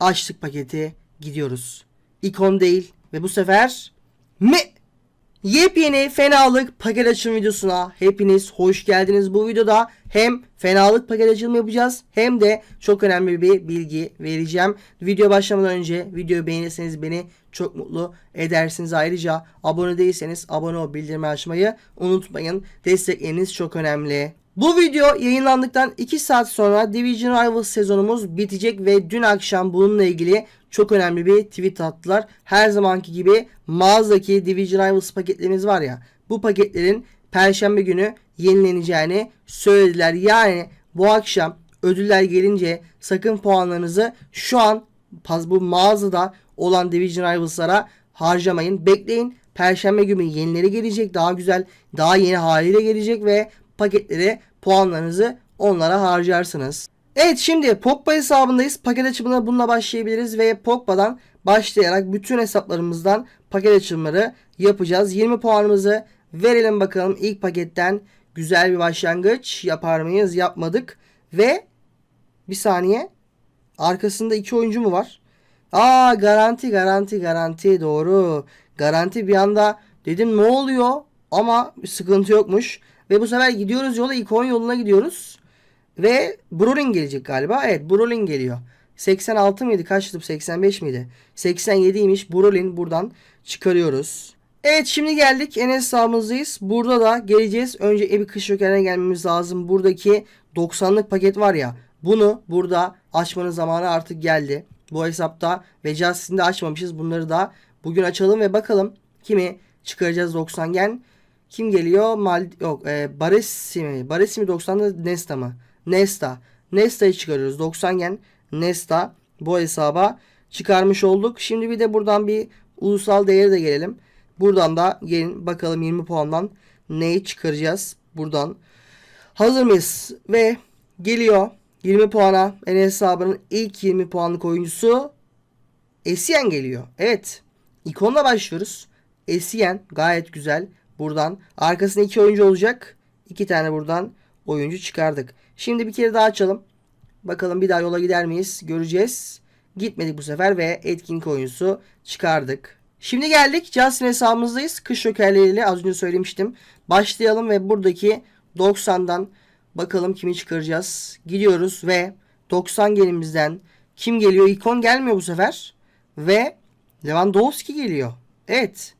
Açtık paketi. Gidiyoruz. İkon değil. Ve bu sefer mi? Yepyeni fenalık paket açılım videosuna hepiniz hoş geldiniz. Bu videoda hem fenalık paket açılımı yapacağız hem de çok önemli bir bilgi vereceğim. Video başlamadan önce videoyu beğenirseniz beni çok mutlu edersiniz. Ayrıca abone değilseniz abone ol bildirimi açmayı unutmayın. Destekleriniz çok önemli. Bu video yayınlandıktan 2 saat sonra Division Rivals sezonumuz bitecek ve dün akşam bununla ilgili çok önemli bir tweet attılar. Her zamanki gibi mağazadaki Division Rivals paketlerimiz var ya bu paketlerin perşembe günü yenileneceğini söylediler. Yani bu akşam ödüller gelince sakın puanlarınızı şu an bu mağazada olan Division Rivals'lara harcamayın. Bekleyin. Perşembe günü yenileri gelecek. Daha güzel, daha yeni haliyle gelecek ve paketleri puanlarınızı onlara harcarsınız. Evet şimdi Pogba hesabındayız. Paket açımına bununla başlayabiliriz ve Pogba'dan başlayarak bütün hesaplarımızdan paket açımları yapacağız. 20 puanımızı verelim bakalım ilk paketten güzel bir başlangıç yapar mıyız? Yapmadık ve bir saniye arkasında iki oyuncu mu var? Aa garanti garanti garanti doğru. Garanti bir anda dedim ne oluyor? Ama sıkıntı yokmuş. Ve bu sefer gidiyoruz yola ikon yoluna gidiyoruz. Ve Brolin gelecek galiba. Evet Brolin geliyor. 86 mıydı? Kaçtı? 85 miydi? 87'ymiş. Brolin buradan çıkarıyoruz. Evet şimdi geldik. En hesabımızdayız. Burada da geleceğiz. Önce bir kış jokerine gelmemiz lazım. Buradaki 90'lık paket var ya. Bunu burada açmanın zamanı artık geldi. Bu hesapta ve Justin'de açmamışız. Bunları da bugün açalım ve bakalım kimi çıkaracağız 90 gen. Kim geliyor? Mal yok. E, Baresi mi? Baresi mi 90'da Nesta mı? Nesta. Nesta'yı çıkarıyoruz. 90 gen Nesta bu hesaba çıkarmış olduk. Şimdi bir de buradan bir ulusal değeri de gelelim. Buradan da gelin bakalım 20 puandan neyi çıkaracağız buradan. Hazır mıyız? Ve geliyor 20 puana en hesabının ilk 20 puanlık oyuncusu Essien geliyor. Evet. İkonla başlıyoruz. Essien gayet güzel. Buradan arkasında iki oyuncu olacak. İki tane buradan oyuncu çıkardık. Şimdi bir kere daha açalım. Bakalım bir daha yola gider miyiz? Göreceğiz. Gitmedik bu sefer ve etkinlik oyuncusu çıkardık. Şimdi geldik Justin hesabımızdayız. Kış jokerleriyle az önce söylemiştim. Başlayalım ve buradaki 90'dan bakalım kimi çıkaracağız. Gidiyoruz ve 90 gelimizden kim geliyor? İkon gelmiyor bu sefer. Ve Lewandowski geliyor. Evet.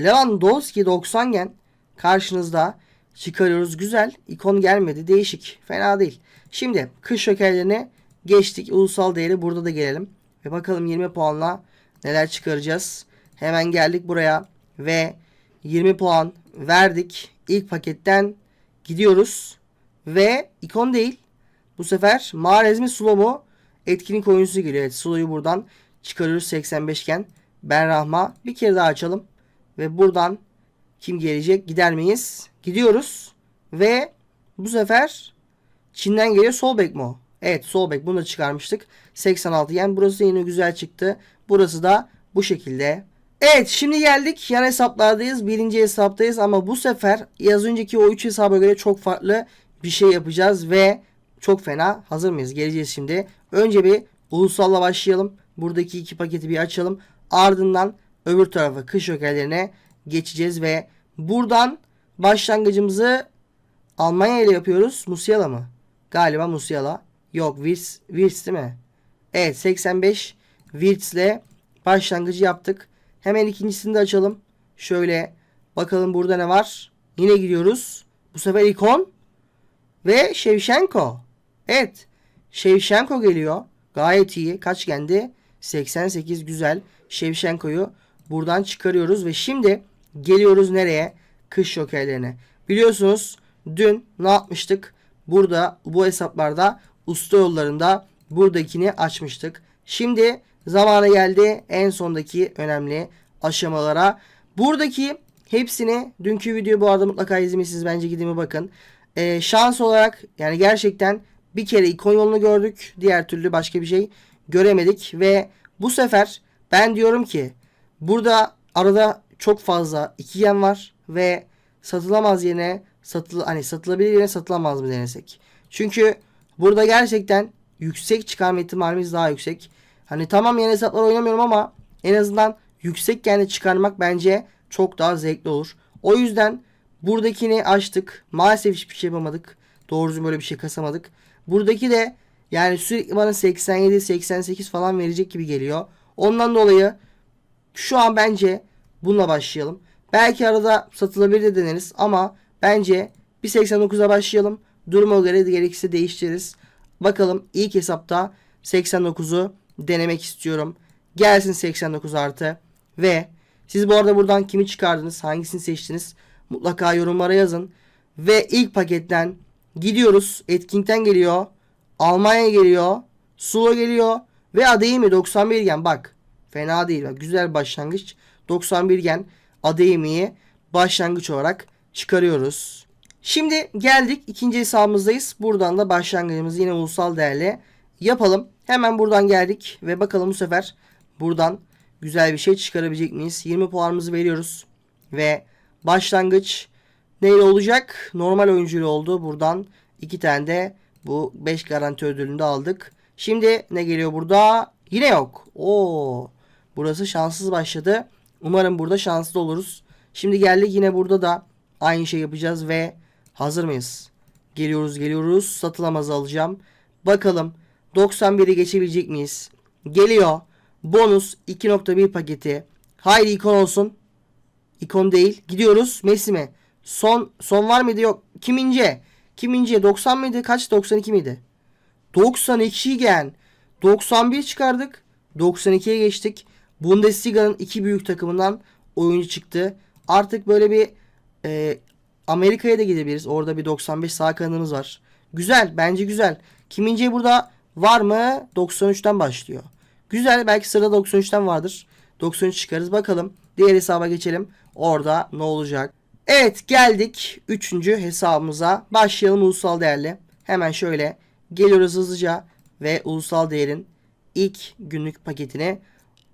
Lewandowski 90 gen karşınızda çıkarıyoruz. Güzel. İkon gelmedi. Değişik. Fena değil. Şimdi kış jokerlerine geçtik. Ulusal değeri burada da gelelim. Ve bakalım 20 puanla neler çıkaracağız. Hemen geldik buraya ve 20 puan verdik. İlk paketten gidiyoruz. Ve ikon değil. Bu sefer Mahrez mi Sulu mu? Etkinlik oyuncusu geliyor. Evet Sulu'yu buradan çıkarıyoruz 85 iken. Ben Rahma. Bir kere daha açalım. Ve buradan kim gelecek? Gider miyiz? Gidiyoruz. Ve bu sefer Çin'den geliyor sol bek mi o? Evet sol bek bunu da çıkarmıştık. 86 yani burası yine güzel çıktı. Burası da bu şekilde. Evet şimdi geldik yan hesaplardayız. Birinci hesaptayız ama bu sefer az önceki o 3 hesaba göre çok farklı bir şey yapacağız ve çok fena. Hazır mıyız? Geleceğiz şimdi. Önce bir ulusalla başlayalım. Buradaki iki paketi bir açalım. Ardından öbür tarafa kış jokerlerine geçeceğiz ve buradan başlangıcımızı Almanya ile yapıyoruz. Musiala mı? Galiba Musiala. Yok Wirtz, Wirtz değil mi? Evet 85 Wirtz ile başlangıcı yaptık. Hemen ikincisini de açalım. Şöyle bakalım burada ne var. Yine gidiyoruz. Bu sefer ikon ve Shevchenko. Evet. Shevchenko geliyor. Gayet iyi. Kaç geldi? 88 güzel. Shevchenko'yu buradan çıkarıyoruz ve şimdi geliyoruz nereye? Kış jokerlerine. Biliyorsunuz dün ne yapmıştık? Burada bu hesaplarda usta yollarında buradakini açmıştık. Şimdi zamanı geldi en sondaki önemli aşamalara. Buradaki hepsini dünkü video bu arada mutlaka izlemişsiniz bence gidin bir bakın. Ee, şans olarak yani gerçekten bir kere ikon yolunu gördük. Diğer türlü başka bir şey göremedik ve bu sefer ben diyorum ki burada arada çok fazla iki yen var ve satılamaz yerine satıl hani satılabilir yerine satılamaz mı denesek. Çünkü burada gerçekten yüksek çıkarma ihtimalimiz daha yüksek. Hani tamam yeni hesaplar oynamıyorum ama en azından yüksek yani çıkarmak bence çok daha zevkli olur. O yüzden buradakini açtık. Maalesef hiçbir şey yapamadık. Doğrusu böyle bir şey kasamadık. Buradaki de yani sürekli bana 87, 88 falan verecek gibi geliyor. Ondan dolayı şu an bence bununla başlayalım. Belki arada satılabilir de deneriz ama bence bir 89'a başlayalım. Duruma göre gerekirse değiştiririz. Bakalım ilk hesapta 89'u denemek istiyorum. Gelsin 89 artı. Ve siz bu arada buradan kimi çıkardınız? Hangisini seçtiniz? Mutlaka yorumlara yazın. Ve ilk paketten gidiyoruz. Etkinlikten geliyor. Almanya geliyor. Sula geliyor. Ve Adeyemi 91 gen. Bak. Fena değil. Güzel başlangıç. 91 gen Adeyemi'yi başlangıç olarak çıkarıyoruz. Şimdi geldik ikinci hesabımızdayız. Buradan da başlangıcımızı yine ulusal değerle yapalım. Hemen buradan geldik ve bakalım bu sefer buradan güzel bir şey çıkarabilecek miyiz? 20 puanımızı veriyoruz ve başlangıç neyle olacak? Normal oyuncuyla oldu. Buradan iki tane de bu 5 garanti ödülünü de aldık. Şimdi ne geliyor burada? Yine yok. Oo. Burası şanssız başladı. Umarım burada şanslı oluruz. Şimdi geldik yine burada da aynı şey yapacağız ve hazır mıyız? Geliyoruz geliyoruz. Satılamaz alacağım. Bakalım 91'i geçebilecek miyiz? Geliyor. Bonus 2.1 paketi. Haydi ikon olsun. İkon değil. Gidiyoruz. Messi mi? Son son var mıydı? Yok. Kim ince? Kim ince? 90 mıydı? Kaç? 92 miydi? 92 gen. 91 çıkardık. 92'ye geçtik. Bundesliga'nın iki büyük takımından oyuncu çıktı. Artık böyle bir e, Amerika'ya da gidebiliriz. Orada bir 95 sağ kanadımız var. Güzel. Bence güzel. Kimince burada var mı? 93'ten başlıyor. Güzel. Belki sırada 93'ten vardır. 93 çıkarız. Bakalım. Diğer hesaba geçelim. Orada ne olacak? Evet geldik 3. hesabımıza. Başlayalım ulusal değerli. Hemen şöyle geliyoruz hızlıca ve ulusal değerin ilk günlük paketini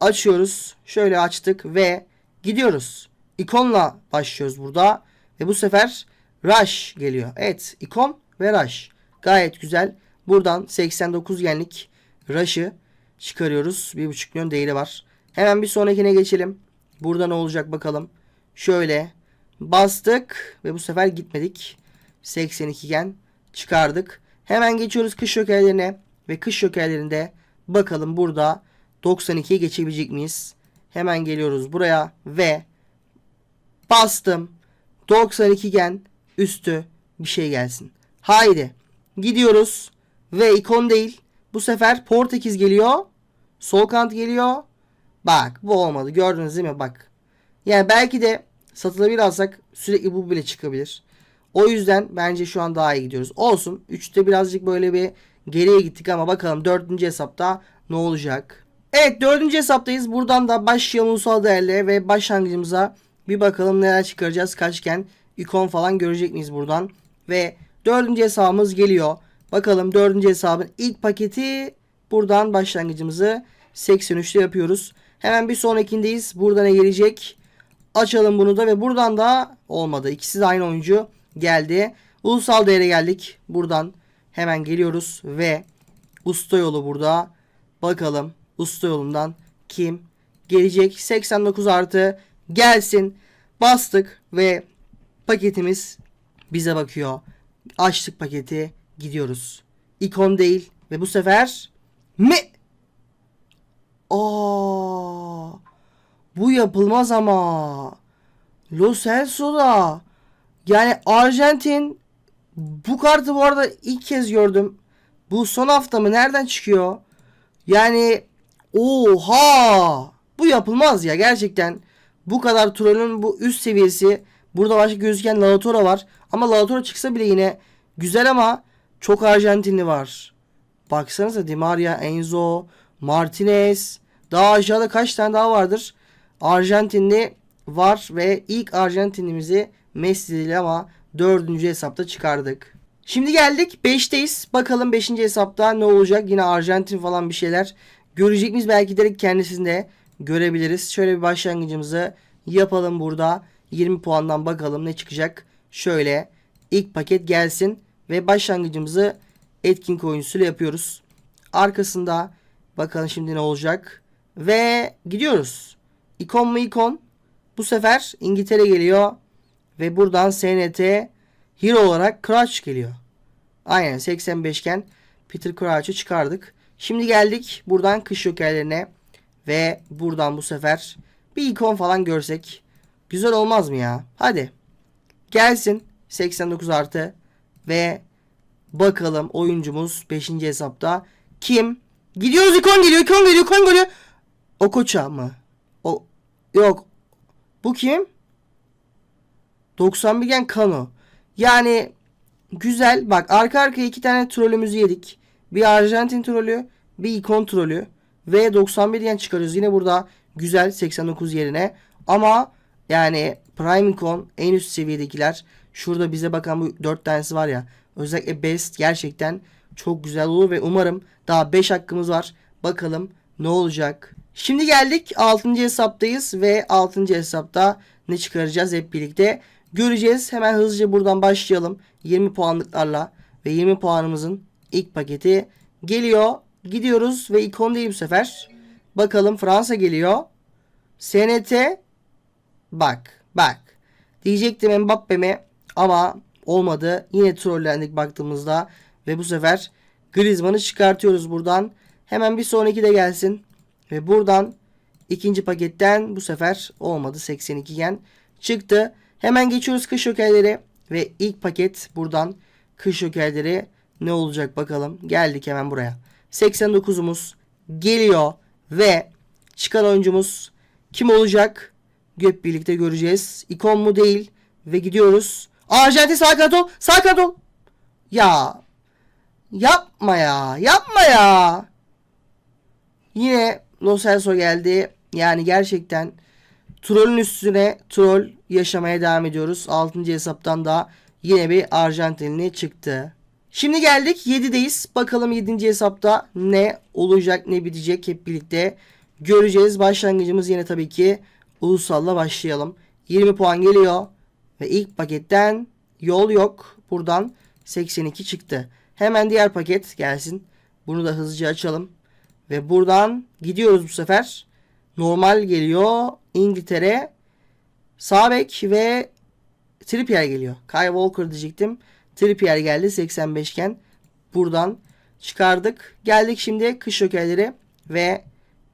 açıyoruz. Şöyle açtık ve gidiyoruz. İkonla başlıyoruz burada. Ve bu sefer Rush geliyor. Evet ikon ve Rush. Gayet güzel. Buradan 89 yenlik Rush'ı çıkarıyoruz. 1.5 milyon değeri var. Hemen bir sonrakine geçelim. Burada ne olacak bakalım. Şöyle bastık ve bu sefer gitmedik. 82 gen çıkardık. Hemen geçiyoruz kış jokerlerine ve kış jokerlerinde bakalım burada 92'ye geçebilecek miyiz? Hemen geliyoruz buraya ve bastım. 92 gen üstü bir şey gelsin. Haydi gidiyoruz ve ikon değil. Bu sefer Portekiz geliyor. Sol kanat geliyor. Bak bu olmadı gördünüz değil mi bak. Yani belki de satılabilir alsak sürekli bu bile çıkabilir. O yüzden bence şu an daha iyi gidiyoruz. Olsun 3'te birazcık böyle bir geriye gittik ama bakalım 4. hesapta ne olacak. Evet 4. hesaptayız. Buradan da başlayalım ulusal değerle ve başlangıcımıza bir bakalım neler çıkaracağız kaçken ikon falan görecek miyiz buradan. Ve dördüncü hesabımız geliyor. Bakalım dördüncü hesabın ilk paketi buradan başlangıcımızı 83'te yapıyoruz. Hemen bir sonrakindeyiz. Burada ne gelecek? Açalım bunu da ve buradan da olmadı. İkisi de aynı oyuncu geldi. Ulusal değere geldik. Buradan hemen geliyoruz ve usta yolu burada. Bakalım usta yolundan kim gelecek? 89 artı gelsin. Bastık ve paketimiz bize bakıyor. Açtık paketi gidiyoruz. İkon değil ve bu sefer mi? Aa, bu yapılmaz ama. Lo Celso'da. Yani Arjantin bu kartı bu arada ilk kez gördüm. Bu son hafta mı? Nereden çıkıyor? Yani oha! Bu yapılmaz ya gerçekten. Bu kadar trollün bu üst seviyesi. Burada başka gözüken Lautaro var. Ama Lautaro çıksa bile yine güzel ama çok Arjantinli var. Baksanıza Di Maria, Enzo, Martinez. Daha aşağıda kaç tane daha vardır. Arjantinli var ve ilk Arjantinimizi Messi ile ama dördüncü hesapta çıkardık. Şimdi geldik 5'teyiz. Bakalım 5. hesapta ne olacak? Yine Arjantin falan bir şeyler görecek miyiz? Belki direkt kendisinde görebiliriz. Şöyle bir başlangıcımızı yapalım burada. 20 puandan bakalım ne çıkacak. Şöyle ilk paket gelsin ve başlangıcımızı etkin oyuncusuyla yapıyoruz. Arkasında Bakalım şimdi ne olacak. Ve gidiyoruz. İkon mu ikon? Bu sefer İngiltere geliyor. Ve buradan SNT hero olarak Crouch geliyor. Aynen 85 iken Peter Crouch'u çıkardık. Şimdi geldik buradan kış jokerlerine. Ve buradan bu sefer bir ikon falan görsek. Güzel olmaz mı ya? Hadi. Gelsin 89 artı. Ve bakalım oyuncumuz 5. hesapta kim? Gidiyoruz ikon geliyor ikon geliyor ikon geliyor. O koça mı? O yok. Bu kim? 91 gen Kano. Yani güzel. Bak arka arkaya iki tane trollümüzü yedik. Bir Arjantin trolü, bir ikon trolü ve 91 gen çıkarıyoruz. Yine burada güzel 89 yerine. Ama yani Prime Icon en üst seviyedekiler. Şurada bize bakan bu 4 tanesi var ya. Özellikle Best gerçekten çok güzel olur ve umarım daha 5 hakkımız var. Bakalım ne olacak. Şimdi geldik 6. hesaptayız ve 6. hesapta ne çıkaracağız hep birlikte göreceğiz. Hemen hızlıca buradan başlayalım. 20 puanlıklarla ve 20 puanımızın ilk paketi geliyor. Gidiyoruz ve ikon değil bu sefer. Bakalım Fransa geliyor. SNT bak bak. Diyecektim Mbappe'me ama olmadı. Yine trollendik baktığımızda ve bu sefer Griezmann'ı çıkartıyoruz buradan. Hemen bir sonraki de gelsin. Ve buradan ikinci paketten bu sefer olmadı 82 gen çıktı. Hemen geçiyoruz kış jokerleri ve ilk paket buradan kış jokerleri ne olacak bakalım. Geldik hemen buraya. 89'umuz geliyor ve çıkan oyuncumuz kim olacak? Hep birlikte göreceğiz. İkon mu değil ve gidiyoruz. Arjantin sağ kanat ol. Sağ kanat ol. Ya yapma ya. Yapma ya. Yine Lo Celso geldi. Yani gerçekten trollün üstüne troll yaşamaya devam ediyoruz. 6. hesaptan da yine bir Arjantinli çıktı. Şimdi geldik 7'deyiz. Bakalım 7. hesapta ne olacak ne bitecek hep birlikte göreceğiz. Başlangıcımız yine tabii ki Ulusal'la başlayalım. 20 puan geliyor. Ve ilk paketten yol yok. Buradan 82 çıktı. Hemen diğer paket gelsin. Bunu da hızlıca açalım. Ve buradan gidiyoruz bu sefer. Normal geliyor. İngiltere. Sağ bek ve Trippier geliyor. Kyle Walker diyecektim. Trippier geldi 85 iken. Buradan çıkardık. Geldik şimdi kış jokerleri ve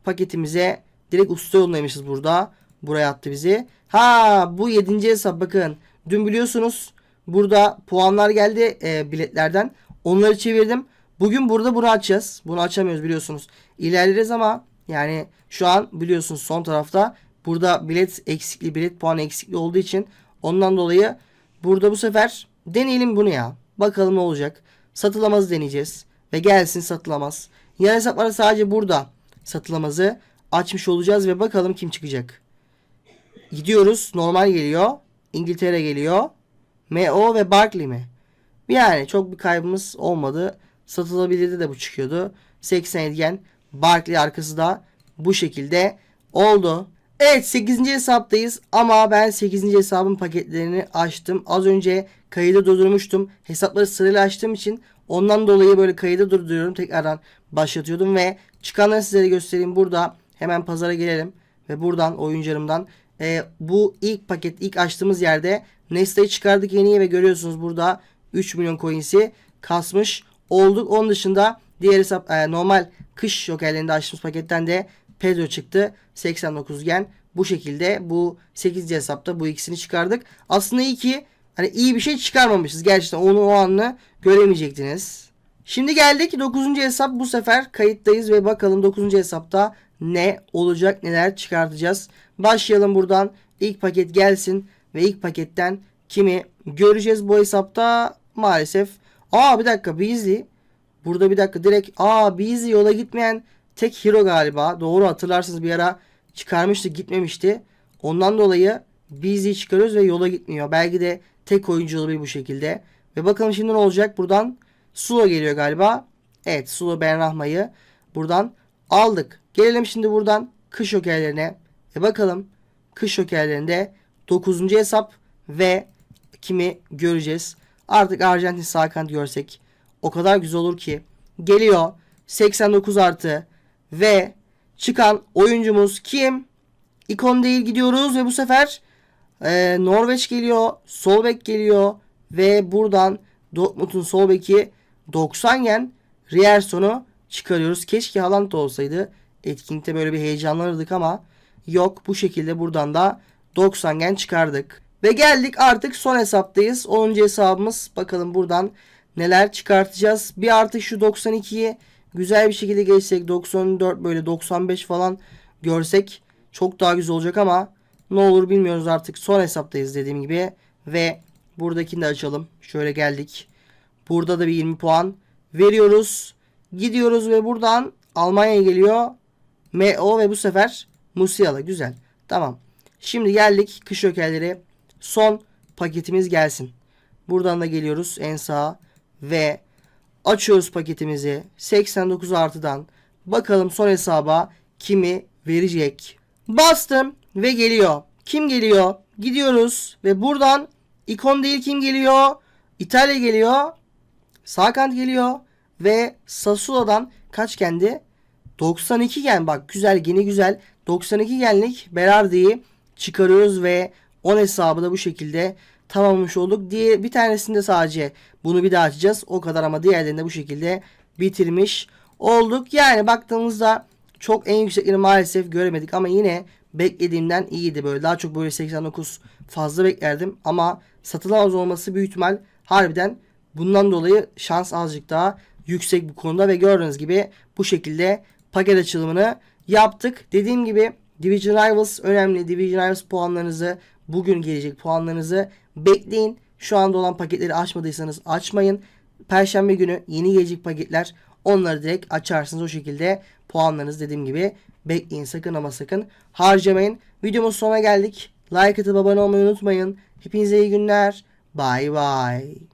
paketimize direkt usta yolundaymışız burada. Buraya attı bizi. Ha bu 7. hesap bakın. Dün biliyorsunuz burada puanlar geldi e, biletlerden. Onları çevirdim. Bugün burada bunu açacağız. Bunu açamıyoruz biliyorsunuz. İlerleriz ama yani şu an biliyorsunuz son tarafta burada bilet eksikliği, bilet puanı eksikliği olduğu için ondan dolayı burada bu sefer deneyelim bunu ya. Bakalım ne olacak. Satılamaz deneyeceğiz. Ve gelsin satılamaz. Yan hesapları sadece burada satılamazı açmış olacağız ve bakalım kim çıkacak. Gidiyoruz. Normal geliyor. İngiltere geliyor. MO ve Barkley mi? Yani çok bir kaybımız olmadı. Satılabilirdi de bu çıkıyordu. 87 gen Barkley arkası da bu şekilde oldu. Evet 8. hesaptayız ama ben 8. hesabın paketlerini açtım. Az önce kaydı durdurmuştum. Hesapları sırayla açtığım için ondan dolayı böyle kaydı durduruyorum. Tekrardan başlatıyordum ve çıkanları size göstereyim. Burada hemen pazara gelelim ve buradan oyuncularımdan e, bu ilk paket ilk açtığımız yerde Nesta'yı çıkardık yeniye ve görüyorsunuz burada 3 milyon coins'i kasmış olduk. Onun dışında diğer hesap e, normal kış jokerlerinde açtığımız paketten de Pedro çıktı. 89 gen. Bu şekilde bu 8. hesapta bu ikisini çıkardık. Aslında iyi ki hani iyi bir şey çıkarmamışız. Gerçekten onu o anını göremeyecektiniz. Şimdi geldik 9. hesap. Bu sefer kayıttayız ve bakalım 9. hesapta ne olacak neler çıkartacağız. Başlayalım buradan. İlk paket gelsin ve ilk paketten kimi göreceğiz bu hesapta maalesef. Aa bir dakika Beasley. Burada bir dakika direkt aa Beasley yola gitmeyen tek hero galiba. Doğru hatırlarsınız bir ara çıkarmıştı gitmemişti. Ondan dolayı Beasley'i çıkarıyoruz ve yola gitmiyor. Belki de tek oyuncu olabilir bu şekilde. Ve bakalım şimdi ne olacak buradan. Sulo geliyor galiba. Evet Sulo Ben Rahma'yı buradan aldık. Gelelim şimdi buradan kış jokerlerine. Ve bakalım kış jokerlerinde 9. hesap ve kimi göreceğiz. Artık Arjantin sağ kanat görsek o kadar güzel olur ki. Geliyor 89 artı Ve çıkan oyuncumuz kim? İkon değil gidiyoruz ve bu sefer e, Norveç geliyor. Sol bek geliyor. Ve buradan Dortmund'un sol beki 90 yen Rierson'u çıkarıyoruz. Keşke Haaland olsaydı. Etkinlikte böyle bir heyecanlanırdık ama yok. Bu şekilde buradan da 90 gen çıkardık. Ve geldik artık son hesaptayız. 10. hesabımız. Bakalım buradan neler çıkartacağız. Bir artık şu 92'yi güzel bir şekilde geçsek 94 böyle 95 falan görsek çok daha güzel olacak ama ne olur bilmiyoruz artık. Son hesaptayız dediğim gibi ve buradakini de açalım. Şöyle geldik. Burada da bir 20 puan veriyoruz. Gidiyoruz ve buradan Almanya geliyor. MO ve bu sefer Musiala. Güzel. Tamam. Şimdi geldik kış ökelleri. Son paketimiz gelsin. Buradan da geliyoruz en sağa ve açıyoruz paketimizi. 89 artıdan bakalım son hesaba kimi verecek. Bastım ve geliyor. Kim geliyor? Gidiyoruz ve buradan ikon değil kim geliyor? İtalya geliyor. Sağ kant geliyor ve Sassuolo'dan kaç kendi? 92 gen bak güzel yine güzel 92 genlik Berardi'yi çıkarıyoruz ve 10 hesabı da bu şekilde tamamlamış olduk. Diye bir tanesinde sadece bunu bir daha açacağız. O kadar ama diğerlerini de bu şekilde bitirmiş olduk. Yani baktığımızda çok en yüksekleri maalesef göremedik ama yine beklediğimden iyiydi böyle. Daha çok böyle 89 fazla beklerdim ama satılamaz olması büyük ihtimal harbiden bundan dolayı şans azıcık daha yüksek bu konuda ve gördüğünüz gibi bu şekilde paket açılımını yaptık. Dediğim gibi Division Rivals önemli. Division Rivals puanlarınızı bugün gelecek puanlarınızı bekleyin. Şu anda olan paketleri açmadıysanız açmayın. Perşembe günü yeni gelecek paketler onları direkt açarsınız o şekilde puanlarınızı dediğim gibi bekleyin sakın ama sakın harcamayın. Videomuz sonuna geldik. Like atıp abone olmayı unutmayın. Hepinize iyi günler. Bye bye.